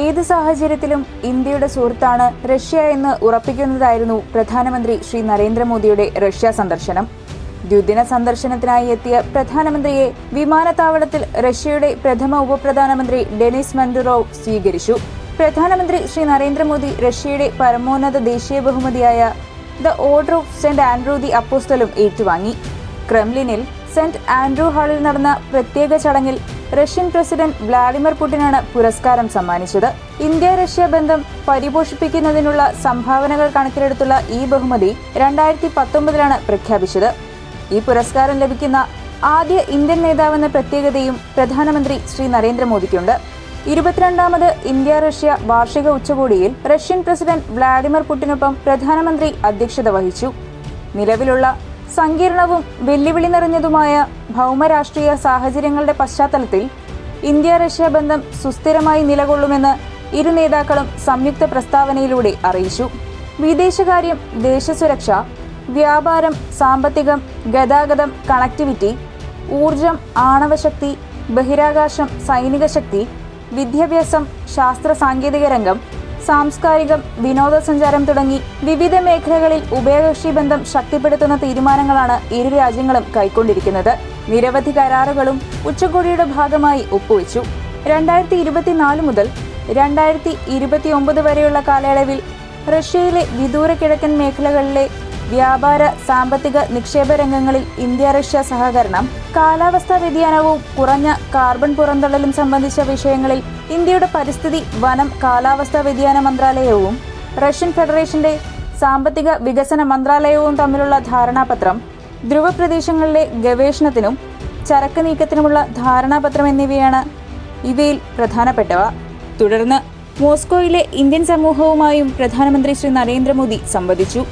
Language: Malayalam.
ഏത് സാഹചര്യത്തിലും ഇന്ത്യയുടെ സുഹൃത്താണ് റഷ്യ എന്ന് ഉറപ്പിക്കുന്നതായിരുന്നു പ്രധാനമന്ത്രി ശ്രീ നരേന്ദ്രമോദിയുടെ റഷ്യ സന്ദർശനം. ദ്വിദിന സന്ദർശനത്തിനായി എത്തിയ പ്രധാനമന്ത്രിയെ വിമാനത്താവളത്തിൽ റഷ്യയുടെ പ്രഥമ ഉപപ്രധാനമന്ത്രി ഡെനിസ് മൻഡുറോവ് സ്വീകരിച്ചു. പ്രധാനമന്ത്രി ശ്രീ നരേന്ദ്രമോദി റഷ്യയുടെ പരമോന്നത ദേശീയ ബഹുമതിയായ the order of saint Andrew the അപ്പോസ്റ്റലും ഏറ്റുവാങ്ങി. ക്രെംലിനിൽ സെന്റ് ആൻഡ്രൂ ഹാളിൽ നടന്ന പ്രത്യേക ചടങ്ങിൽ റഷ്യൻ പ്രസിഡന്റ് വ്ളാഡിമിർ പുടിനാണ് പുരസ്കാരം സമ്മാനിച്ചത്. ഇന്ത്യ റഷ്യ ബന്ധം പരിപോഷിപ്പിക്കുന്നതിനുള്ള സംഭാവനകൾ കണക്കിലെടുത്തുള്ള ഈ ബഹുമതി രണ്ടായിരത്തി പത്തൊമ്പതിലാണ് പ്രഖ്യാപിച്ചത്. ഈ പുരസ്കാരം ലഭിക്കുന്ന ആദ്യ ഇന്ത്യൻ നേതാവെന്ന പ്രത്യേകതയും പ്രധാനമന്ത്രി ശ്രീ നരേന്ദ്രമോദിക്കുണ്ട്. ഇരുപത്തിരണ്ടാമത് ഇന്ത്യ റഷ്യ വാർഷിക ഉച്ചകോടിയിൽ റഷ്യൻ പ്രസിഡന്റ് വ്ളാഡിമിർ പുടിനൊപ്പം പ്രധാനമന്ത്രി അധ്യക്ഷത വഹിച്ചു. നിലവിലുള്ള സങ്കീർണവും വെല്ലുവിളി നിറഞ്ഞതുമായ ഭൗമരാഷ്ട്രീയ സാഹചര്യങ്ങളുടെ പശ്ചാത്തലത്തിൽ ഇന്ത്യ റഷ്യ ബന്ധം സുസ്ഥിരമായി നിലകൊള്ളുമെന്ന് ഇരു നേതാക്കളും സംയുക്ത പ്രസ്താവനയിലൂടെ അറിയിച്ചു. വിദേശകാര്യം ദേശസുരക്ഷ വ്യാപാരം സാമ്പത്തികം ഗതാഗതം കണക്ടിവിറ്റി ഊർജം ആണവശക്തി ബഹിരാകാശം സൈനിക ശക്തി വിദ്യാഭ്യാസം ശാസ്ത്ര സാങ്കേതിക രംഗം സാംസ്കാരികം വിനോദസഞ്ചാരം തുടങ്ങി വിവിധ മേഖലകളിൽ ഉഭയകക്ഷി ബന്ധം ശക്തിപ്പെടുത്തുന്ന തീരുമാനങ്ങളാണ് ഇരു രാജ്യങ്ങളും കൈക്കൊണ്ടിരിക്കുന്നത്. നിരവധി കരാറുകളും ഉച്ചകോടിയുടെ ഭാഗമായി ഒപ്പുവെച്ചു. രണ്ടായിരത്തി ഇരുപത്തിനാല് മുതൽ രണ്ടായിരത്തി ഇരുപത്തിയൊമ്പത് വരെയുള്ള കാലയളവിൽ റഷ്യയിലെ വിദൂര കിഴക്കൻ മേഖലകളിലെ വ്യാപാര സാമ്പത്തിക നിക്ഷേപ രംഗങ്ങളിൽ ഇന്ത്യ റഷ്യ സഹകരണം കാലാവസ്ഥാ വ്യതിയാനവും കുറഞ്ഞ കാർബൺ പുറന്തള്ളലും സംബന്ധിച്ച വിഷയങ്ങളിൽ ഇന്ത്യയുടെ പരിസ്ഥിതി വനം കാലാവസ്ഥാ വ്യതിയാന മന്ത്രാലയവും റഷ്യൻ ഫെഡറേഷന്റെ സാമ്പത്തിക വികസന മന്ത്രാലയവും തമ്മിലുള്ള ധാരണാപത്രം ധ്രുവ പ്രദേശങ്ങളിലെ ഗവേഷണത്തിനും ചരക്ക് നീക്കത്തിനുമുള്ള ധാരണാപത്രം എന്നിവയാണ് ഇവയിൽ പ്രധാനപ്പെട്ടവ. തുടർന്ന് മോസ്കോയിലെ ഇന്ത്യൻ സമൂഹവുമായും പ്രധാനമന്ത്രി ശ്രീ നരേന്ദ്രമോദി സംവദിച്ചു.